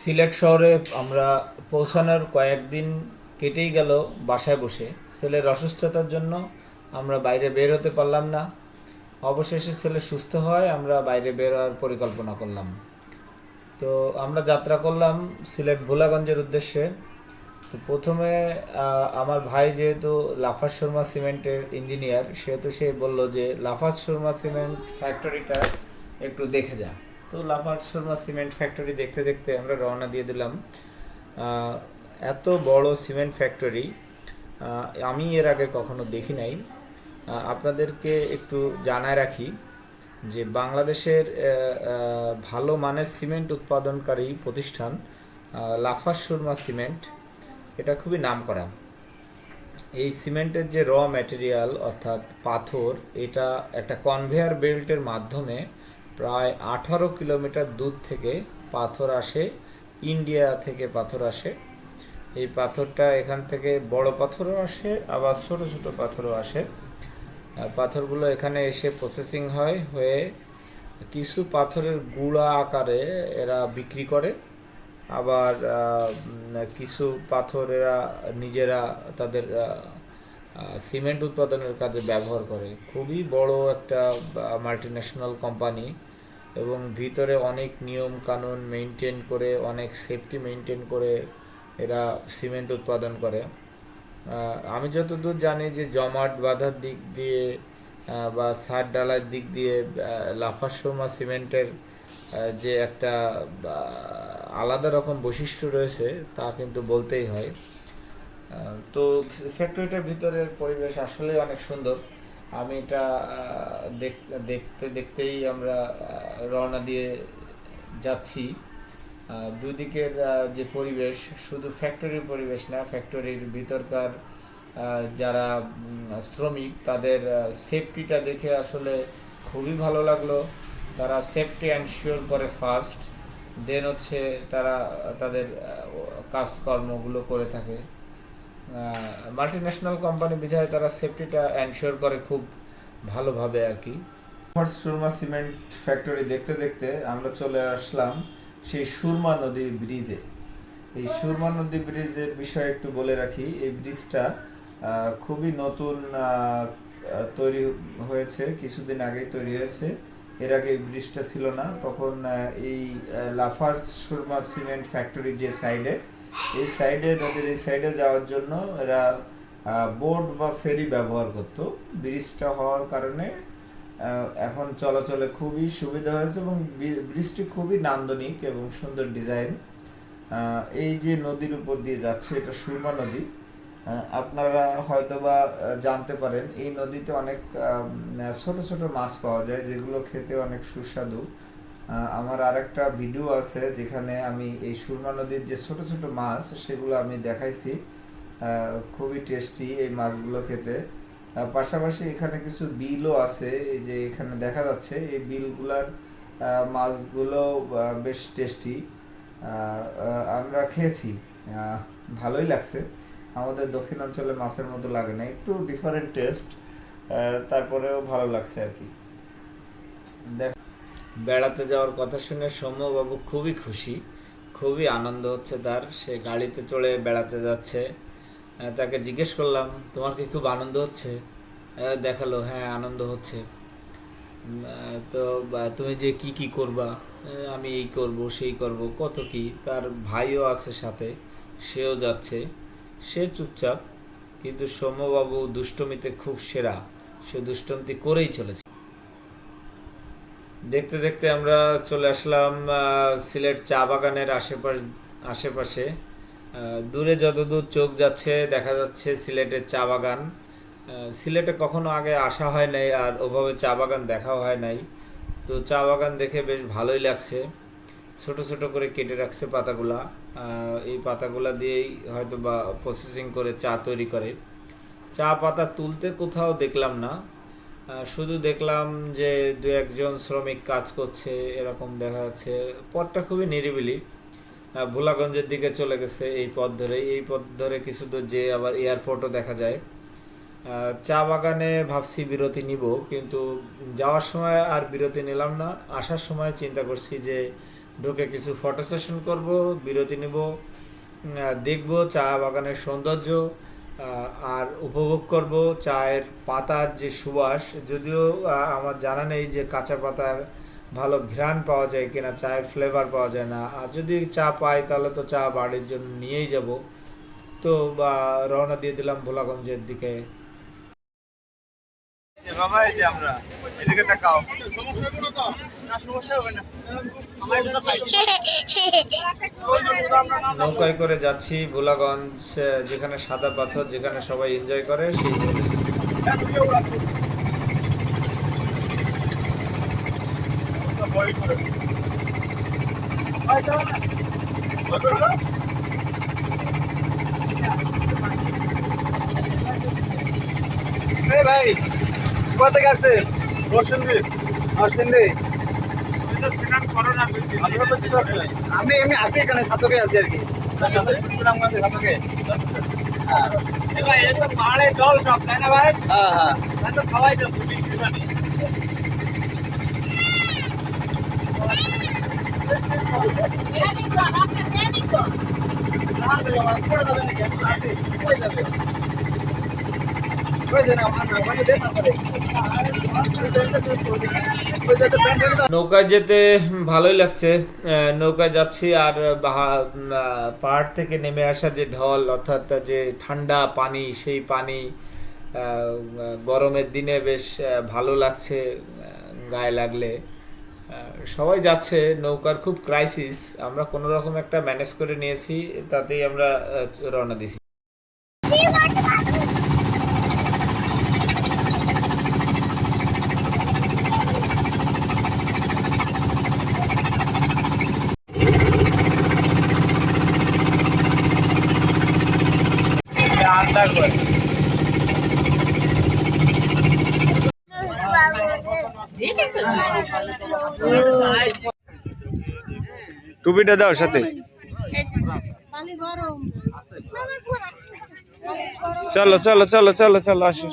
সিলেট শহরে আমরা পৌঁছানোর কয়েকদিন কেটেই গেল বাসায় বসে। ছেলের অসুস্থতার জন্য আমরা বাইরে বের হতে পারলাম না। অবশেষে ছেলে সুস্থ হয়, আমরা বাইরে বের হওয়ার পরিকল্পনা করলাম। তো আমরা যাত্রা করলাম সিলেট ভোলাগঞ্জের উদ্দেশ্যে। তো প্রথমে আমার ভাই যেহেতু লাফাজ শর্মা সিমেন্টের ইঞ্জিনিয়ার সেহেতু সে বলল যে, লাফাজ শর্মা সিমেন্ট ফ্যাক্টরিটা একটু দেখে যা। তো লাফাজ শর্মা সিমেন্ট ফ্যাক্টরি দেখতে দেখতে আমরা রওনা দিয়ে দিলাম। এত বড় সিমেন্ট ফ্যাক্টরি আমি এর আগে কখনো দেখি নাই। আপনাদেরকে একটু জানায় রাখি যে বাংলাদেশের ভালো মানের সিমেন্ট উৎপাদনকারী প্রতিষ্ঠান আহ, লাফাজ সুরমা সিমেন্ট এটা খুবই নামকরা। এই সিমেন্টের যে র ম্যাটেরিয়াল অর্থাৎ পাথর এটা একটা কনভেয়ার বেল্টের মাধ্যমে প্রায় আঠারো কিলোমিটার দূর থেকে পাথর আসে, ইন্ডিয়া থেকে পাথর আসে। এই পাথরটা এখান থেকে বড় পাথরও আসে, আবার ছোট ছোট পাথরও আসে। পাথরগুলো এখানে এসে প্রসেসিং হয়, হয়ে কিছু পাথরের গুঁড়া আকারে এরা বিক্রি করে। আবার কিছু পাথর এরা নিজেরা তাদের সিমেন্ট উৎপাদনের কাজে ব্যবহার করে। খুবই বড় একটা মাল্টি ন্যাশনাল কোম্পানি এবং ভিতরে অনেক নিয়ম কানুন মেনটেন করে অনেক সেফটি মেনটেন করে এরা সিমেন্ট উৎপাদন করে। আমি যতদূর জানি যে জমাট বাঁধার দিক দিয়ে বা সার ডালার দিক দিয়ে আহ, লাফা শর্মা সিমেন্টের যে একটা আলাদা রকম বৈশিষ্ট্য রয়েছে তা কিন্তু বলতেই হয়। তো ফ্যাক্টরিটার ভিতরের পরিবেশ আসলে অনেক সুন্দর। আমি এটা দেখ- দেখতে, দেখতেই আমরা রওনা দিয়ে যাচ্ছি। দুদিকের যে পরিবেশ, শুধু ফ্যাক্টরির পরিবেশ না ফ্যাক্টরির ভিতরকার যারা শ্রমিক, তাদের সেফটিটা দেখে আসলে খুবই ভালো লাগল। তারা সেফটি অ্যানশিওর করে ফার্স্ট দেন হচ্ছে তারা, তাদের কাজকর্মগুলো করে থাকে। মাল্টি ন্যাশনাল কোম্পানি বিধায় তারা সেফটিটা এনশিওর করে খুব ভালোভাবে আর কি। সুরমা সিমেন্ট ফ্যাক্টরি দেখতে দেখতে আমরা চলে আসলাম সেই সুরমা নদী ব্রিজে এই সুরমা নদী ব্রিজের বিষয়ে একটু বলে রাখি, এই ব্রিজটা খুবই নতুন তৈরি হয়েছে, কিছুদিন আগেই তৈরি হয়েছে। এর আগে এই ব্রিজটা ছিল না। তখন এই লাফার্স সুরমা সিমেন্ট ফ্যাক্টরির যে সাইডে এই সাইডে নদীর এই সাইডে যাওয়ার জন্য এরা বোট বা ফেরি ব্যবহার করতো। ব্রিজটা হওয়ার কারণে এখন চলাচলে খুবই সুবিধা হয়েছে এবং ব্রিজটি খুবই নান্দনিক এবং সুন্দর ডিজাইন এই যে নদীর উপর দিয়ে যাচ্ছে, এটা সুরমা নদী। আপনারা হয়তোবা জানতে পারেন, এই নদীতে অনেক ছোট ছোট মাছ পাওয়া যায়, যেগুলো খেতে অনেক সুস্বাদু। আমার আরেকটা ভিডিও আছে যেখানে আমি এই সুরমা নদীর যে ছোট ছোট মাছ, সেগুলো আমি দেখাইছি। খুবই টেস্টি এই মাছগুলো খেতে। পাশাপাশি এখানে কিছু বিলও আছে, এই যে এখানে দেখা যাচ্ছে, এই বিলগুলার মাছগুলো বেশ টেস্টি আমরা খেয়েছি। ভালোই লাগছে। আমাদের দক্ষিণাঞ্চলে মাছের মতো লাগে না, একটু ডিফারেন্ট টেস্ট তারপরেও ভালো লাগছে আর কি। দেখ বেড়াতে যাওয়ার কথা শুনে সৌম্যবাবু খুবই খুশি, খুবই আনন্দ হচ্ছে তার। সে গাড়িতে চড়ে বেড়াতে যাচ্ছে। তাকে জিজ্ঞেস করলাম, তোমার কি খুব আনন্দ হচ্ছে? দেখাল হ্যাঁ আনন্দ হচ্ছে। তো তুমি যে কি কি করবা? আমি এই করব, সেই করব, কত কি? তার ভাইও আছে সাথে, সেও যাচ্ছে। সে চুপচাপ, কিন্তু সৌম্যবাবু দুষ্টমিতে খুব সেরা। সে দুষ্টমিতে করেই চলেছে। দেখতে দেখতে আমরা চলে আসলাম সিলেট চা বাগানের আশেপাশ, আশেপাশে। দূরে যতদূর চোখ যাচ্ছে, দেখা যাচ্ছে সিলেটের চা বাগান। সিলেটে কখনো আগে আসা হয় নাই আর ওভাবে চা বাগান দেখাও হয় নাই। তো চা বাগান দেখে বেশ ভালোই লাগছে। ছোট ছোট করে কেটে রাখছে পাতাগুলা। এই পাতাগুলা দিয়েই হয়তো বা প্রসেসিং করে চা তৈরি করে। চা পাতা তুলতে কোথাও দেখলাম না। শুধু দেখলাম যে দু একজন শ্রমিক কাজ করছে, এরকম দেখা যাচ্ছে। পথটা খুবই নিরিবিলি। ভোলাগঞ্জের দিকে চলে গেছে এই পথ ধরে। এই পথ ধরে কিছু দূর যে আবার এয়ারপোর্টও দেখা যায়। চা বাগানে ভাবছি বিরতি নিব, কিন্তু যাওয়ার সময় আর বিরতি নিলাম না। আসার সময় চিন্তা করছি যে ঢুকে কিছু ফটো সেশন করব, বিরতি নিব। দেখব চা বাগানের সৌন্দর্য। আর উপভোগ করব চায়ের পাতার যে সুবাস, যদিও আমার জানা নেই যে কাঁচা পাতার ভালো ঘ্রাণ পাওয়া যায় কিনা, চায়ের ফ্লেভার পাওয়া যায় না। আর যদি চা পাই, তাহলে তো চা বাড়ির জন্য নিয়েই যাব। তো, বা রওনা দিয়ে দিলাম ভোলাগঞ্জের দিকে। বাবা এই যে আমরা এদিকে তাকাও। সমস্যা হবে না নৌকায় করে যাচ্ছি ভোলাগঞ্জ যেখানে সাদা পাথর যেখানে সবাই এনজয় করে সেই ভাই কোথা থেকে আসছে রোশনদি রোশনদি আমি এমনি আছি এখানে, সাতকে আছি আর কি। সুনামগঞ্জে সাতকে? এটা পাহাড়ে জল সব তাই না ভাই হ্যাঁ হ্যাঁ। খাওয়াই যাচ্ছে বৃষ্টি পানি নৌকায় যেতে ভালোই লাগছে নৌকায় যাচ্ছি আর পাহাড় থেকে নেমে আসা যে ঢল, অর্থাৎ যে ঠান্ডা পানি, সেই পানি গরমের দিনে বেশ ভালো লাগছে গায়ে লাগলে। সবাই যাচ্ছে, নৌকার খুব ক্রাইসিস আমরা কোনো রকম একটা ম্যানেজ করে নিয়েছি, তাতেই আমরা রওনা দিছি আন্দাজ করে টুপিটা দাও সাথে। চলো চলো চলো চলো চলো আসো।